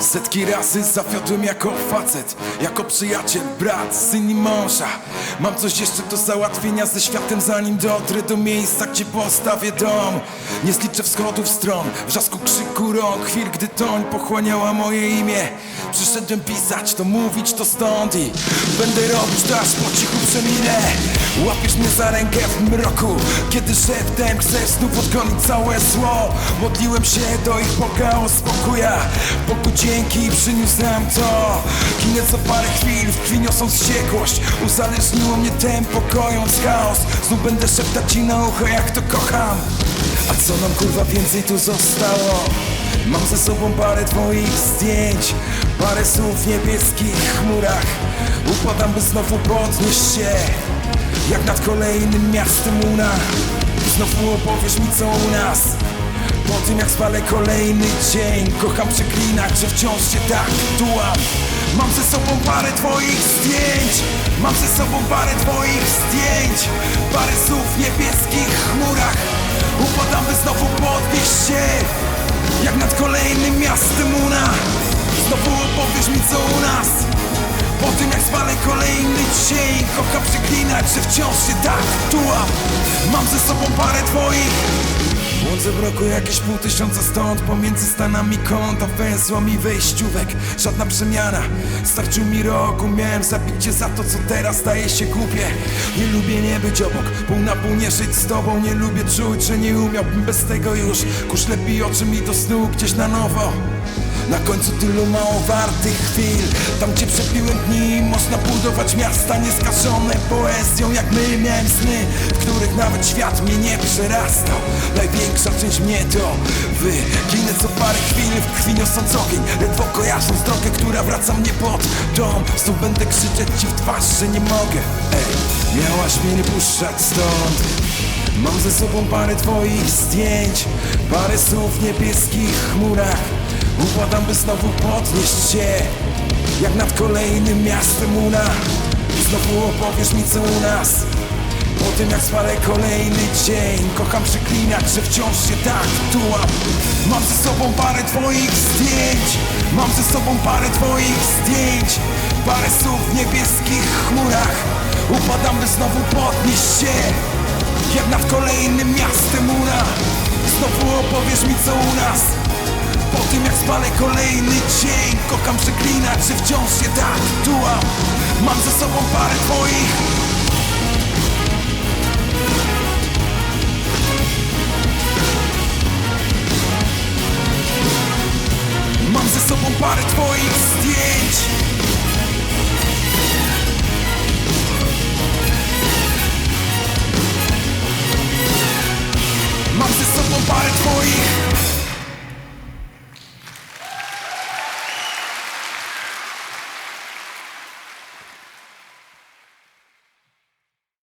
Setki razy zawiodłem jako facet Jako przyjaciel, brat, syn i mąża. Mam coś jeszcze do załatwienia ze światem Zanim dotrę do miejsca, gdzie postawię dom. Nie zliczę wschodów stron Wrzasku krzyku rąk Chwil, gdy toń pochłaniała moje imię. Przyszedłem pisać, to mówić, to stąd I będę robić to aż po cichu przeminę. Łapiesz mnie za rękę w mroku Kiedy szeptem chcesz znów odgonić całe zło. Modliłem się do ich Boga o spokoja dzięki przyniósł nam to. Ginę co parę chwil, w krwi niosąc wściekłość. Uzależniło mnie tempo, kojąc chaos. Znów będę szeptać ci na ucho jak to kocham. A co nam kurwa więcej tu zostało? Mam ze sobą parę twoich zdjęć Parę słów w niebieskich chmurach. Upadam by znowu podnieść się Jak nad kolejnym miastem Una. Znowu opowiesz mi co u nas Po tym jak spalę kolejny dzień Kocham przeklinać, że wciąż się tak tułam. Mam ze sobą parę twoich zdjęć Mam ze sobą parę twoich zdjęć. Parę słów w niebieskich chmurach Upadam by znowu podnieść się. Jak nad kolejnym miastem Una Znowu opowiesz mi co u nas. Po tym jak spalę kolejny dzień Kocham przeklinać, że wciąż się tak tułam. Mam ze sobą parę twoich Błądzę w roku jakieś pół tysiąca stąd Pomiędzy Stanami konta węzła mi wejściówek. Żadna przemiana Starczył mi roku Miałem zabić cię za to co teraz staje się głupie. Nie lubię nie być obok Pół na pół nie żyć z tobą. Nie lubię czuć, że nie umiałbym bez tego już. Kurz lepiej oczy mi do snu gdzieś na nowo na końcu tylu mało wartych chwil. Tam gdzie przepiłem dni Można budować miasta nieskażone poezją Jak my miałem sny W których nawet świat mnie nie przerastał. Największa część mnie to wy Ginę co parę chwil w krwi niosąc ogień. Ledwo kojarząc drogę, która wraca mnie pod dom. Znów będę krzyczeć ci w twarz, że nie mogę. Ej, miałaś mnie nie puszczać stąd. Mam ze sobą parę twoich zdjęć Parę słów w niebieskich chmurach Układam by znowu podnieść się Jak nad kolejnym miastem Una Znowu opowiesz mi co u nas. Po tym jak spalę kolejny dzień Kocham przeklinać, że wciąż się tak tułam. Mam ze sobą parę twoich zdjęć Mam ze sobą parę twoich zdjęć. Parę słów w niebieskich chmurach. Upadam by znowu podnieść się Jak nad kolejnym miastem Una Znowu opowiesz mi co u nas spalę kolejny dzień Kocham przeklinać, że wciąż się tak tułam Mam ze sobą parę twoich. Mam ze sobą parę twoich